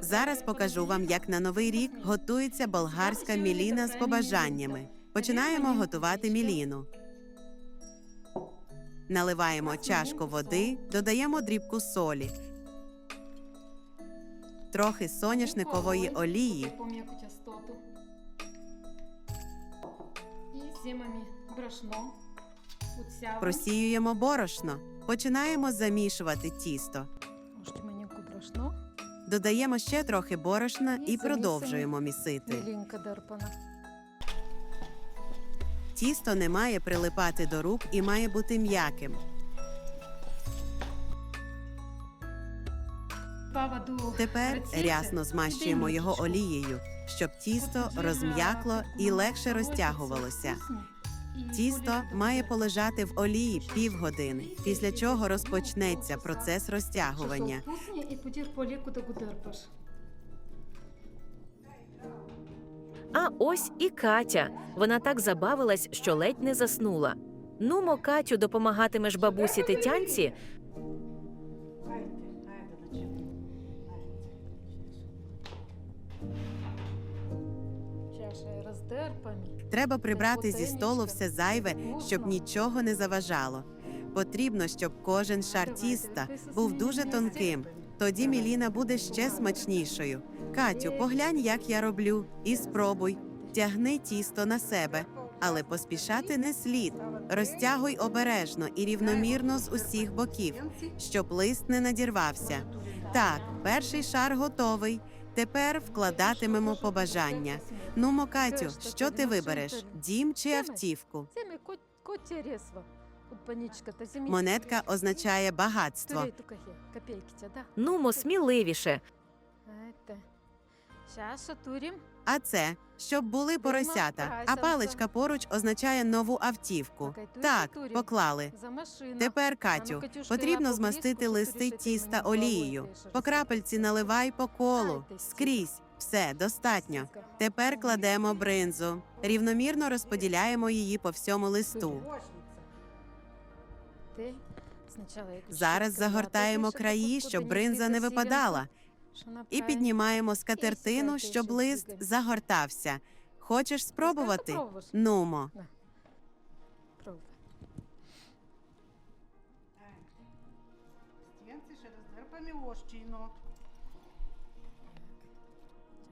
Зараз покажу вам, як на новий рік готується болгарська міліна з побажаннями. Починаємо готувати міліну. Наливаємо чашку води, додаємо дрібку солі, трохи соняшникової олії, просіюємо борошно, починаємо замішувати тісто. Брашно. Додаємо ще трохи борошна і продовжуємо місити. Тісто не має прилипати до рук і має бути м'яким. Тепер рясно змащуємо його олією, щоб тісто розм'якло і легше розтягувалося. Тісто має полежати в олії півгодини, після чого розпочнеться процес розтягування. і поліку. А ось і Катя. Вона так забавилась, що ледь не заснула. Нумо, Катю, допомагатимеш бабусі Тетянці. Треба прибрати зі столу все зайве, щоб нічого не заважало. Потрібно, щоб кожен шар тіста був дуже тонким. Тоді міліна буде ще смачнішою. Катю, поглянь, як я роблю, і спробуй. Тягни тісто на себе, але поспішати не слід. Розтягуй обережно і рівномірно з усіх боків, щоб лист не надірвався. Так, перший шар готовий. Тепер вкладатимемо побажання. Нумо, Катю, що ти вибереш? Дім чи автівку? Монетка означає багатство. Нумо сміливіше. А це щоб були поросята. А паличка поруч означає нову автівку. Так, поклали. Тепер, Катю, ну, потрібно змастити листи тіста олією. По крапельці наливай по колу. Скрізь. Все, достатньо. Тепер кладемо бринзу. Рівномірно розподіляємо її по всьому листу. Зараз загортаємо краї, щоб бринза не випадала. І піднімаємо скатертину, щоб лист загортався. Хочеш спробувати? Нумо.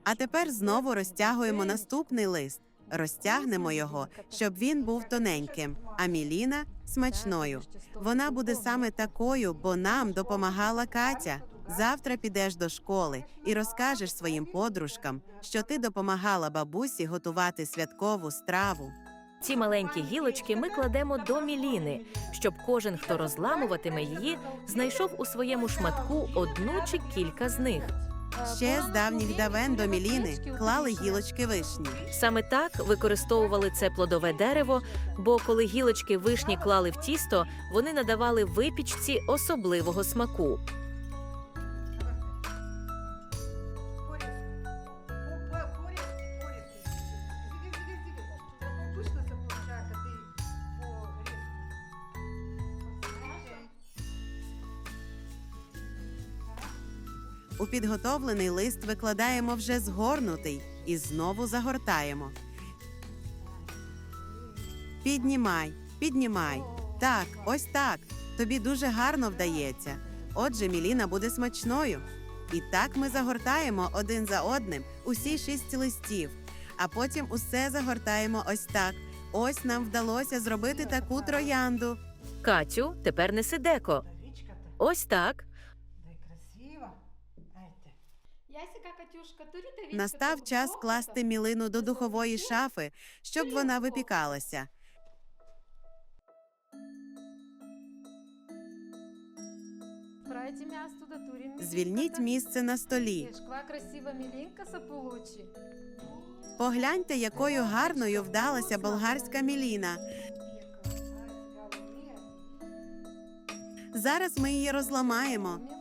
А тепер знову розтягуємо наступний лист. Розтягнемо його, щоб він був тоненьким, а міліна смачною. Вона буде саме такою, бо нам допомагала Катя. Завтра підеш до школи і розкажеш своїм подружкам, що ти допомагала бабусі готувати святкову страву. Ці маленькі гілочки ми кладемо до міліни, щоб кожен, хто розламуватиме її, знайшов у своєму шматку одну чи кілька з них. Ще з давніх давен до міліни клали гілочки вишні. Саме так використовували це плодове дерево, бо коли гілочки вишні клали в тісто, вони надавали випічці особливого смаку. У підготовлений лист викладаємо вже згорнутий і знову загортаємо. Піднімай, піднімай. Так, ось так. Тобі дуже гарно вдається. Отже, міліна буде смачною. І так ми загортаємо один за одним усі шість листів, а потім усе загортаємо ось так. Ось нам вдалося зробити таку троянду. Катю, тепер неси деко. Ось так. Настав час класти мілину до духової шафи, щоб вона випікалася. Звільніть місце на столі. Погляньте, якою гарною вдалася болгарська міліна. Зараз ми її розламаємо.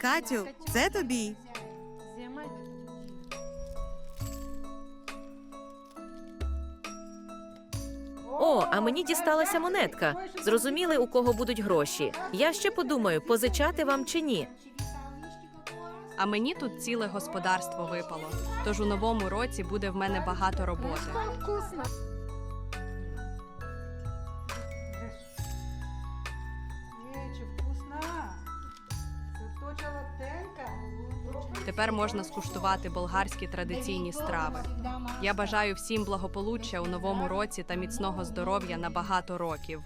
Катю, це тобі. О, а мені дісталася монетка. Зрозуміли, у кого будуть гроші. Я ще подумаю, позичати вам чи ні. А мені тут ціле господарство випало. Тож у новому році буде в мене багато роботи. Тепер можна скуштувати болгарські традиційні страви. Я бажаю всім благополуччя у новому році та міцного здоров'я на багато років.